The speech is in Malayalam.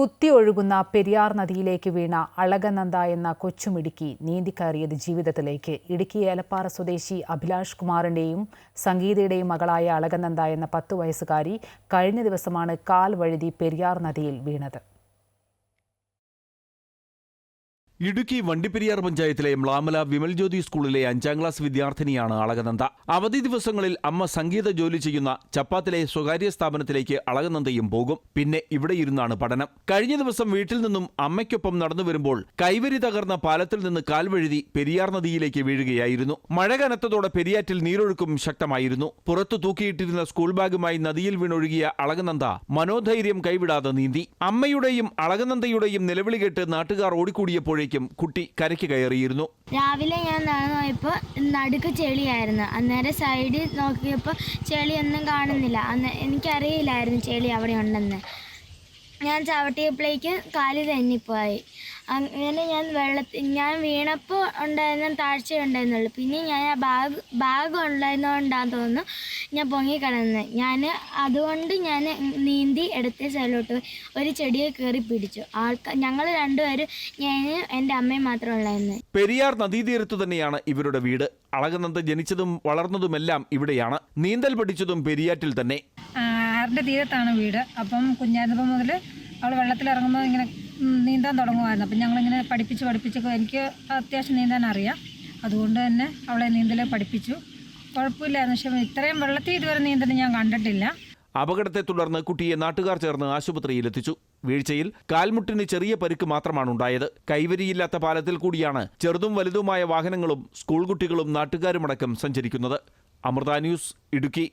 കുത്തിയൊഴുകുന്ന പെരിയാർ നദിയിലേക്ക് വീണ അളകനന്ദ എന്ന കൊച്ചുമിടുക്കി നീന്തിക്കയറിയത് ജീവിതത്തിലേക്ക്. ഇടുക്കി ഏലപ്പാറ സ്വദേശി അഭിലാഷ് കുമാറിന്റെയും സംഗീതയുടെയും മകളായ അളകനന്ദ എന്ന പത്തു വയസ്സുകാരി കഴിഞ്ഞ ദിവസമാണ് കാൽ വഴുതി പെരിയാർ നദിയിൽ വീണത്. ഇടുക്കി വണ്ടിപ്പെരിയാർ പഞ്ചായത്തിലെ മ്ലാമല വിമൽ ജ്യോതി സ്കൂളിലെ അഞ്ചാം ക്ലാസ് വിദ്യാർത്ഥിനിയാണ് അളകനന്ദ. അവധി ദിവസങ്ങളിൽ അമ്മ സംഗീത ജോലി ചെയ്യുന്ന ചപ്പാത്തിലെ സ്വകാര്യ സ്ഥാപനത്തിലേക്ക് അളകനന്ദയും പോകും. പിന്നെ ഇവിടെ ഇരുന്നാണ് പഠനം. കഴിഞ്ഞ ദിവസം വീട്ടിൽ നിന്നും അമ്മയ്ക്കൊപ്പം നടന്നു വരുമ്പോൾ കൈവരി തകർന്ന പാലത്തിൽ നിന്ന് കാൽവഴുതി പെരിയാർ നദിയിലേക്ക് വീഴുകയായിരുന്നു. മഴ കനത്തതോടെ പെരിയാറ്റിൽ നീരൊഴുക്കും ശക്തമായിരുന്നു. പുറത്തു തൂക്കിയിട്ടിരുന്ന സ്കൂൾ ബാഗുമായി നദിയിൽ വീണൊഴുകിയ അളകനന്ദ മനോധൈര്യം കൈവിടാതെ നീന്തി. അമ്മയുടെയും അളകനന്ദയുടെയും നിലവിളി കേട്ട് നാട്ടുകാർ ഓടിക്കൂടിയപ്പോഴേക്കും കുട്ടി കരയ്ക്ക് കയറിയിരുന്നു. രാവിലെ ഞാൻ നടന്നു നടുക്ക് ചെളിയായിരുന്നു. അന്നേരം സൈഡിൽ നോക്കിയപ്പോൾ ചെളിയൊന്നും കാണുന്നില്ല. അന്ന് എനിക്കറിയില്ലായിരുന്നു ചെളി അവിടെ ഉണ്ടെന്ന്. ഞാൻ ചവിട്ടിയപ്പോഴേക്ക് കാൽ തെന്നിപ്പോയി. അങ്ങനെ ഞാൻ വെള്ളത്തിൽ ഞാൻ വീണപ്പോൾ ഉണ്ടായിരുന്ന താഴ്ച ഉണ്ടായിരുന്നുള്ളൂ. പിന്നെ ഞാൻ ആ ബാഗ് ബാഗ് ഉണ്ടായിരുന്നതുകൊണ്ടാന്ന് തോന്നുന്നു ഞാൻ പൊങ്ങിക്കിടന്നത് ഞാൻ അതുകൊണ്ട് ഞാൻ നീന്തി എടുത്ത സ്ഥലോട്ട് ഒരു ചെടിയെ കയറി പിടിച്ചു. ആൾക്കാർ ഞങ്ങൾ രണ്ടുപേരും ഞാൻ എന്റെ അമ്മയും മാത്രം ഉള്ളായിരുന്നു. പെരിയാർ നദീതീരത്ത് തന്നെയാണ് ഇവരുടെ വീട്. അളകനന്ദ ജനിച്ചതും വളർന്നതുമെല്ലാം ഇവിടെയാണ്. നീന്തൽ പഠിച്ചതും പെരിയാറ്റിൽ തന്നെ. ആറിന്റെ തീരത്താണ് വീട്? അപ്പം കുഞ്ഞായിരുന്നപ്പം മുതൽ അവൾ വെള്ളത്തിലിറങ്ങുമ്പോൾ ഇങ്ങനെ നീന്താൻ തുടങ്ങുമായിരുന്നു. അപ്പം ഞങ്ങളിങ്ങനെ പഠിപ്പിച്ച് പഠിപ്പിച്ചൊക്കെ എനിക്ക് അത്യാവശ്യം നീന്താൻ അറിയാം. അതുകൊണ്ട് തന്നെ അവളെ നീന്തൽ പഠിപ്പിച്ചു. കുഴപ്പമില്ലായിരുന്നു. പക്ഷേ ഇത്രയും വെള്ളത്തിൽ ഇതുവരെ നീന്തൽ ഞാൻ കണ്ടിട്ടില്ല. അപകടത്തെ തുടർന്ന് കുട്ടിയെ നാട്ടുകാർ ചേർന്ന് ആശുപത്രിയിൽ എത്തിച്ചു. വീഴ്ചയിൽ കാൽമുട്ടിന് ചെറിയ പരിക്ക് മാത്രമാണ് ഉണ്ടായത്. കൈവരിയില്ലാത്ത പാലത്തിൽ കൂടിയാണ് ചെറുതും വലുതുമായ വാഹനങ്ങളും സ്കൂൾ കുട്ടികളും നാട്ടുകാരുമടക്കം സഞ്ചരിക്കുന്നത്. അമൃത ന്യൂസ് ഇടുക്കി.